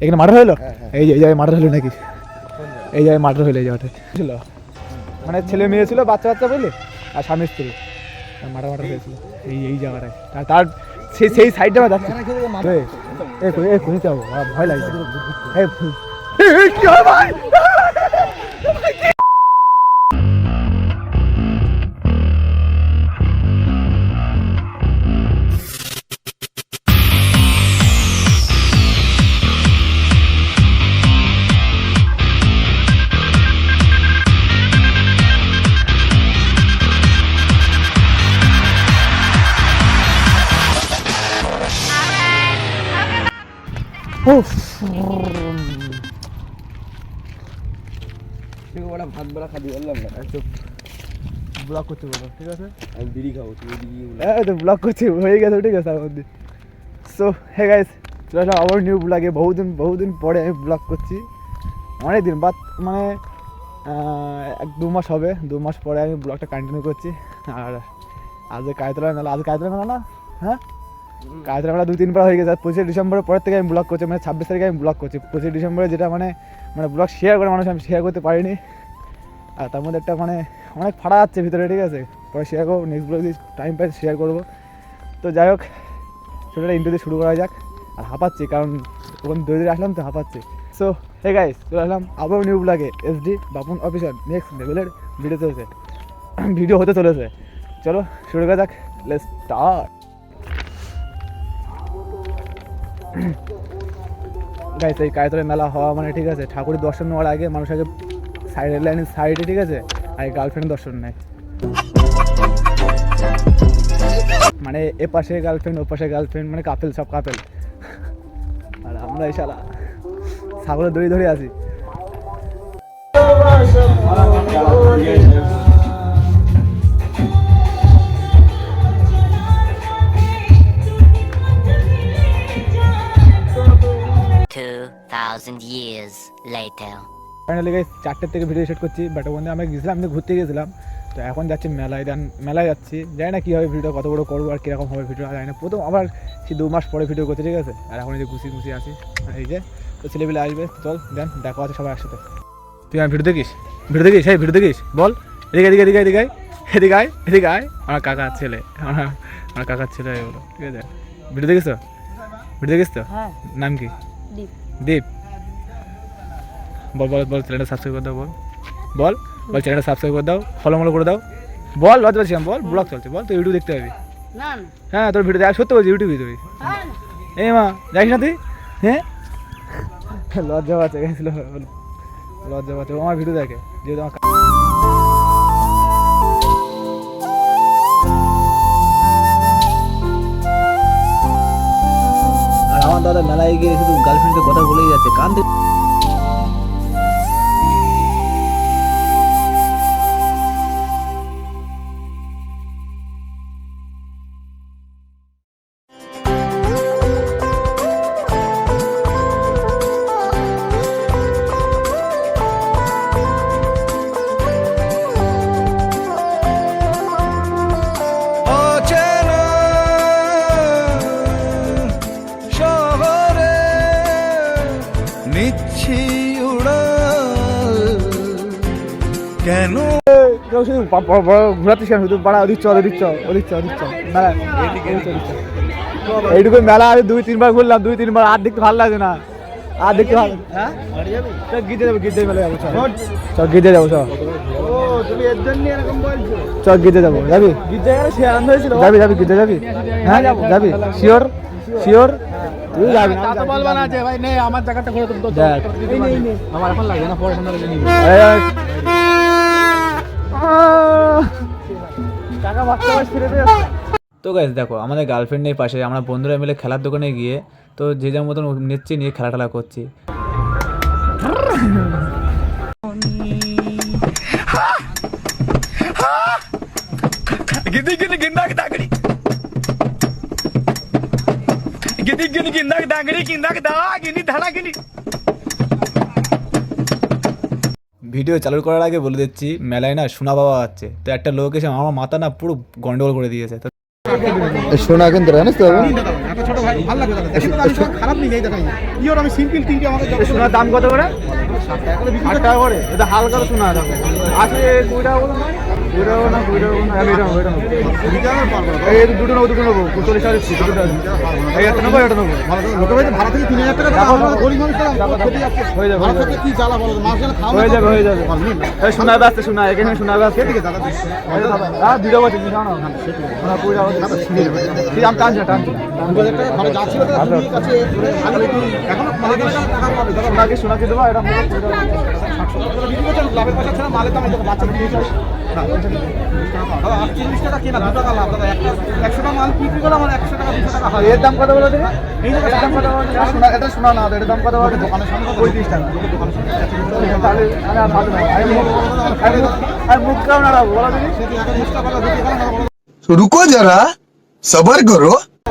এখানে মার্ডার হলো এই যে এই জায়গায় মার্ডার হলো নাকি এই জায়গায় মার্ডার হলো এই জায়গাটায় ছিল মানে ছেলে মেয়ে ছিল বাচ্চা বাচ্চা বুঝলি আর স্বামী স্ত্রী মার্ডার মার্ডার হয়েছিল এই এই জায়গাটায় তার তার সেই সেই সাইডটা আমার যাচ্ছি এই, এই কই- এই খুঁজতে যাব ভয় লাগছে উফ, ভাত খাবি বললাম না। চুপ। ব্লক করতে বলো ঠিক আছে? আমি বিড়ি খাব তুই এদিকে বলে। তো ব্লগ করছি হয়ে গেছে ঠিক আছে সো হে গাইস চলে আসলাম আবার নিউ ব্লগে বহুদিন বহুদিন পরে আমি ব্লগ করছি। অনেক দিন বাদ মানে এক দু মাস হবে। দু মাস পরে আমি ব্লগটা কন্টিনিউ করছি। আর আজ কায়তলা মেলা আজ কায়তলা মেলা না? হ্যাঁ? কায়তলা মেলা দুই তিনবার হয়ে গেছে পঁচিশে ডিসেম্বরের পরের থেকে আমি ব্লগ করছি মানে ছাব্বিশ তারিখে আমি ব্লগ করছি। পঁচিশে ডিসেম্বরে যেটা মানে মানে ব্লগ শেয়ার করে মানুষ আমি শেয়ার করতে পারিনি। আর তার মধ্যে একটা মানে অনেক ফাড়া যাচ্ছে ভিতরে, ঠিক আছে? পরে শেয়ার করব নেক্সট ব্লগ যদি টাইম পাই শেয়ার করব। তো যাই হোক, ছোটোটা ইন্টারভিউ শুরু করা যাক। আর হাঁপাচ্ছি, কারণ ওখানে দৌড়ে আসলাম তো হাঁপাচ্ছি। সো হে গাইস চলে আসলাম আবার নিউ ব্লগে S D Bapun officer next লেভেলের ভিডিও চলেছে। ভিডিও হতে চলেছে। চলো, শুরু করা যাক লেটস স্টার্ট গাইস এই কায়তলে মেলা হওয়া মানে ঠিক আছে, ঠাকুরের দর্শন নেওয়ার আগে মানুষ আগে সাইডের লাইনের সাইডে ঠিক আছে, আর গার্লফ্রেন্ড দর্শন নেয়। মানে এ পাশে গার্লফ্রেন্ড ও পাশে গার্লফ্রেন্ড মানে কাপেল সব কাপেল আর আমরা এই শালা ছাগলের দড়ি ধরে আছি। Thousand years later. Finally guys চারটের থেকে ভিডিও সেট করছি বাট ওখানে আমরা গেছিলাম আমি ঘুরতে গেছিলাম। তো এখন যাচ্ছি মেলায় দেন মেলায় যাচ্ছি। জানি না কী হবে ভিডিও কত বড় করব আর কীরকম হবে ভিডিও জানি না। প্রথম আবার সেই দু মাস পরে ভিডিও করতে ঠিক আছে? আর এখন এই যে ঘুষি ঘুষি আসি এই যে তো ছেলেপিলে আসবে চল দেন দেখা আছে সবাই একসাথে। তুই আমার ভিডিও দেখিস? ভিডিও দেখিস? এই ভিডিও দেখিস? বল এদিকে এদিকে এদিকে এদিকে আয়, এদিকে আয় এদিকে আয়। আমার কাকার ছেলে আমার আমার কাকার ছেলে এগুলো ঠিক আছে? ভিডিও দেখিস তো? ভিডিও দেখিস তো? হ্যাঁ। নাম কি? দীপ। দীপ। বল বল বল চ্যানেলটা সাবস্ক্রাইব করে দাও বল। বল বল চ্যানেলটা সাবস্ক্রাইব করে দাও ফলো মলো করে দাও। বল লজ্জা পাচ্ছিলাম বল ব্লগ চলছে বল তুই ইউটিউব দেখতে পাবি হ্যাঁ তোর ভিডিও দেখ সত্যি বলছি ইউটিউবে তুই হ্যাঁ। এই মা যাইস না তুই? হ্যাঁ লজ্জা পাচ্ছে গেছিল লজ্জা পাচ্ছে ও আমার ভিডিও দেখে যেহেতু আমার আর আমার দাদা মেলায় গিয়ে শুধু গার্লফ্রেন্ডের কথা বলেই যাচ্ছে কান কেন? শুধু ঘোরাচ্ছিস কেন শুধু পাড়া ওদিক চ ওদিক চ ওদিক চ ওদিক চ মেলা। এইটুকু মেলা আমি দুই তিনবার ঘুরলাম দুই তিনবার আর দেখতে ভালো লাগে না। আর দেখতে ভালো হ্যাঁ? চল গিজে যাব গিজে মেলা যাব চল। চল। গিজে যাব চল। তুমি এর জন্য এরকম বলছো? চল গিজে যাব যাবি? যাবি যাবি গিজে যাবি? হ্যাঁ যাবি। শিওর শিওর তুই যাবি। আমার জায়গাটা দেখ। আমার এখন লাগে না পড়াশোনা তো গাছ দেখো, আমাদের গার্লফ্রেন্ডের পাশে, আমরা বন্ধুরা মিলে খেলার দোকানে গিয়ে তো যে যার মতন নিচ্ছি, নিয়ে খেলা টেলা করছি গিন্দাক দাগড়ি। গিন্দাক দা গিনি ধারা গিনি ভিডিও চালু করার আগে বলে দিচ্ছি, মেলায় না সোনা বাবা আছে। তো একটা লোক এসে আমার মাথা না পুরো গন্ডগোল করে দিয়েছে। তো সোনা কিন্তু জানিস তো একটা ছোট ভাই ভালো লাগবে দাদা দেখেন আমি সব খারাপ নিয়ে দেখাই। ইওর আমি সিম্পল তিনটে আমাদের সোনার দাম কত করে? ষাট টাকা করে আট টাকা করে। এটা হালকা তো শোনা আছে কুড়ি টাকা বলো কুড়ি টাকা না কুড়ি টাকা না আমি এটা এটা নেব। দিতে হবে পারব না এই দুটো নেব দুটো নেব চল্লিশ দিচ্ছি দুটো এই একটা নেব এটা নেব। ভালো করে ভাড়া থেকে তিন হাজার টাকা গরিব মানুষ হয়ে যাবে, কি জ্বালা বলো খাওয়া হয়ে যাবে হয়ে। যাবে। নিন। না। ব্যস্ত শোনা এখানে সোনার ব্যস্ত ঠিক আছে দাদা দুটো বলছি তুমি জানো কুড়ি টাকা বলছি। ঠিক আছে, আমি টানছি টানছি? আচ্ছা। করে করে হয় এর দাম কত বলো দেখে এই যে এটার দাম এটা সোনা এটা সোনা না এটার দাম কত বলো দোকানের সামনে পঁয়ত্রিশ টাকা দোকানের সামনে তাহলে আর ভালো না আমি মুখ- আমি মুখ- আমি মুখ কেমন নাড়াবো বলো দেখি সেটি এখন এক্সট্রা টাকা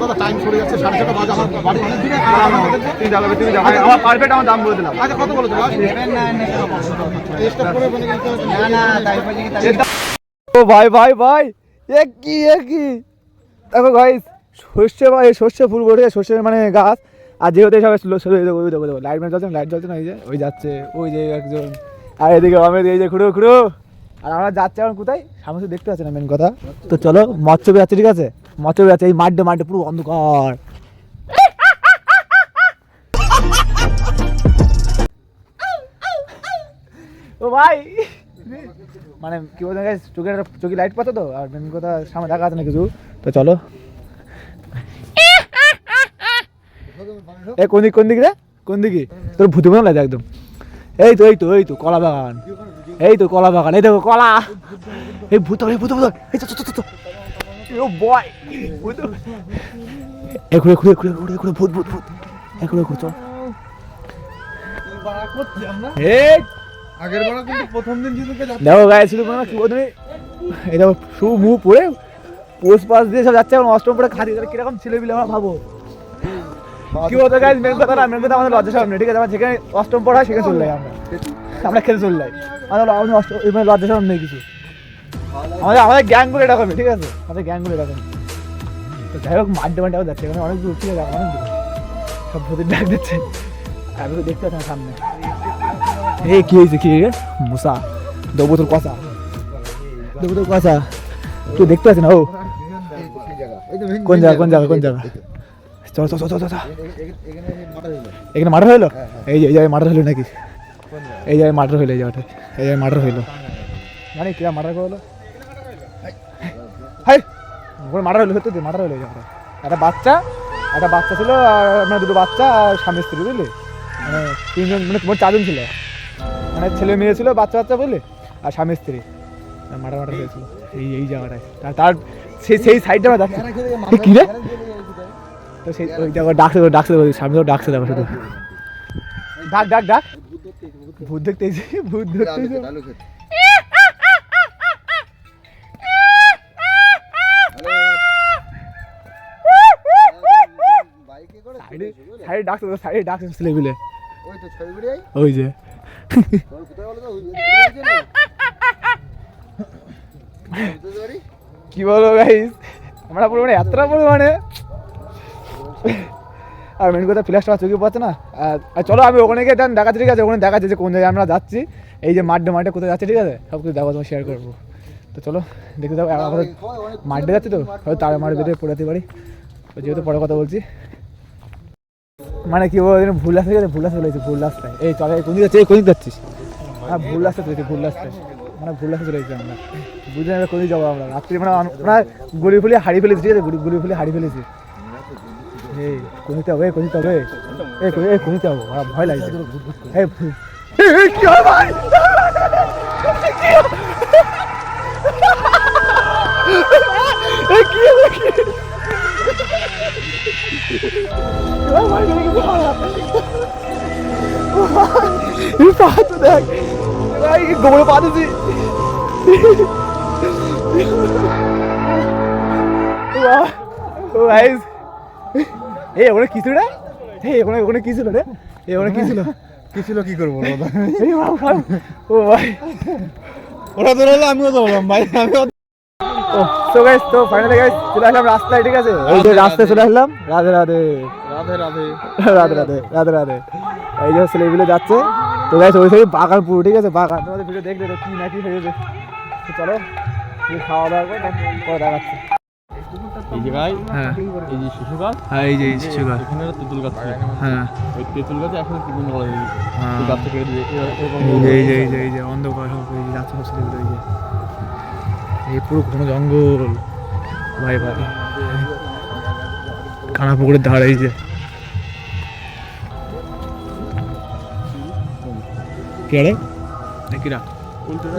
দাদা টাইম সরে যাচ্ছে সাড়ে ছটা বাজে আমার বাড়ি অনেক দূরে আর আমি আমাদের তুমি যাবে তুমি যাবে। আমার পারফেক্ট আমার দাম বলে দিলাম। আচ্ছা কত বলো দাদা চেষ্টা করে বলে কিন্তু না না তাই ও ভাই ভাই ভাই এ কি এ কি? দেখো ভাই সর্ষে ভাই সর্ষে ফুল করে সর্ষে মানে গাছ। আর যেহেতু সবাই ওই দেখো দেখো লাইট জ্বলছে লাইট জ্বলছে না ওই যে ওই যাচ্ছে ওই যে একজন। আর এদিকে আমি এই যে খুঁড়ো খুঁড়ো। আর আমরা যাচ্ছি এখন কোথায়? সামনে তো দেখতে পাচ্ছি না মেন কথা। তো চলো মৎস্যবি আছে ঠিক আছে? মৎস্যবি আছে এই মাঠে মাঠে পুরো অন্ধকার। ও ভাই! মানে কি বলতে গাইস চোখে চোখে লাইট পাচ্ছ তো আর মেন কথা সামনে দেখা আছে না কিছু। তো চলো। এ কোন দিক কোন দিক রে? কোন দিকে? তোর ভূতে মনে লাগে একদম। এই তো এই তো এই তো কলা বাগান এই তো কলা বাগান, এই দেখো কলা। এই ভূত এই ভূত ভূত এই তো তো ও বয় ভূত এ ঘুরে ঘুরে ঘুরে ঘুরে ঘুরে, ভূত ভূত ভূত। এ ঘুরে ঘুরে, চল। আগের বার কিন্তু প্রথম দিন গায়ে কি বলতে এই দেখো শু মু পরে পোষ পাশ দিয়ে সব যাচ্ছে, এখন অষ্টম পরে খাদি তাহলে কীরকম ছেলে বিলে আমরা ভাবো? কি বলতো গাইজ মেন কথা না মেন কথা আমাদের লজ্জা ঠিক আছে? আমরা যেখানে অষ্টম পড়া সেখানে চলে আমরা। আমরা খেলে চলে যাই। আমাদের আমাদের লজ্জা সব নেই কিছু। আমাদের আমাদের গ্যাংগুলো এরকম ঠিক আছে? আমাদের গ্যাংগুলো এরকম তো যাই হোক মাড্ডে মাড্ডে যাচ্ছে। এখানে অনেক দূর, ঠিক আছে? অনেক দূর। সব ভূতের ডাক দিচ্ছে। আমি দেখতে পাচ্ছি সামনে। এই কি হয়েছে, কি রে মুসা দেবো তোর কথা দেবো তোর কথা তুই দেখতে পাচ্ছি না, ও? কোন জায়গা কোন জায়গা কোন জায়গা? চল চল চল চল এখানে মার্ডার হইল এই যে, এই জায়গায় মার্ডার হইল নাকি? এই জায়গায় মার্ডার হইল এই জায়গাটায় এই জায়গায় মার্ডার হইল। মানে কিরা মার্ডার করল? হাই ওখানে মার্ডার হইল সত্যি মার্ডার হইল এই জায়গাটায় একটা বাচ্চা একটা বাচ্চা ছিল আর মানে দুটো বাচ্চা আর স্বামী স্ত্রী বুঝলি? মানে তিনজন মানে মোট চারজন ছিল। মানে ছেলে মেয়ে ছিল বাচ্চা বাচ্চা বুঝলি? আর স্বামী স্ত্রী। মার্ডার মার্ডার হয়েছিল। এই এই জায়গাটায়। তার সেই সেই সাইডটা আমরা এ, কি রে? তো সেই ওই জায়গা ডাকছে ডাকছে সামনে ডাকছে দেখো শুধু। ডাক ডাক ডাক। ভূত দেখতে এসে ভূত দেখতে এসে সাইডে সাইডে ডাকছে সাইডে ডাকছে ছেলেগুলো ওই তো ছবিগুড়ি ওই যে। বলো তো? কি বলব গাইস? আমরা পুরো মানে এতটা পরিমাণে আর মেন কথা আমার চোখে পড়ছে না। আর চলো আমি ওখানে গিয়ে দেখাচ্ছি, ঠিক আছে? ওখানে দেখাচ্ছি যে কোন জায়গায় আমরা যাচ্ছি। এই যে মাঠে মাঠে কোথায় যাচ্ছে, ঠিক আছে? সব কিছু দেখো তোমার শেয়ার করব। তো চলো, দেখতে যাব আমাদের মাঠে যাচ্ছি তো? হয়তো তার মাঠে বেঁধে পড়াতে পারি। যেহেতু পরে কথা বলছি। মানে কি বলব ভুল রাস্তা গেছে ভুল রাস্তা চলেছে ভুল রাস্তায়। এই চলে কোন দিকে এই কোন দিকে যাচ্ছিস? হ্যাঁ ভুল রাস্তা চলেছে ভুল রাস্তায়। মানে ভুল রাস্তা চলে এসেছি আমরা। বুঝে নেবে কোথায় যাব আমরা। রাত্রি মানে আমরা গড়ি ফুলিয়ে হারিয়ে ফেলেছি, ঠিক আছে? গড়ি ফুলিয়ে হারিয়ে ফেলেছি। এই কুমিতে হবে কুমিতে হবে এই এই কুমিতে হবে আমার ভয় লাগছে এই কি হয় ভাই কি দেখ ভাই গোবরে পা দিছি Wow. Guys. এই ওখানে কি ছিল রে? এই ওখানে ওখানে কি ছিল রে? এই ওখানে কি ছিল? কি ছিল কি করব। ও ভাই। ওরা তো রইল আমিও বললাম ভাই। আমিও তো গাইস তো ফাইনালি গাইস চলে আসলাম রাস্তায় ঠিক আছে? এই যে রাস্তায় চলে আসলাম। রাধে রাধে। রাধে রাধে। রাধে রাধে রাধে রাধে। এই যে ছেলেগুলো যাচ্ছে। তো গাইস ওই সাইড বাগান পুরো ঠিক আছে? বাগান। তোমাদের ভিডিও দেখলে তো কি না কি হয়েছে তো চলো খাওয়া দাওয়া করে দেখাচ্ছি এই জায়গায় হ্যাঁ। এই যে শিশু গাছ হ্যাঁ এই যে শিশু গাছ। এখানে তেঁতুল গাছ হ্যাঁ। ওই তেঁতুল গাছে এখন তিনদিন বলা যায় হ্যাঁ। এই গাছটা কেটে দিয়ে এরকম এই যে এই যে এই যে অন্ধকার সব এই যে যাচ্ছে সব ছেলেগুলো এই যে। এই পুরো কোনো জঙ্গল। ভাই ভাই। কানা পুকুরের ধারে এই যে। কি আরে? কিরা?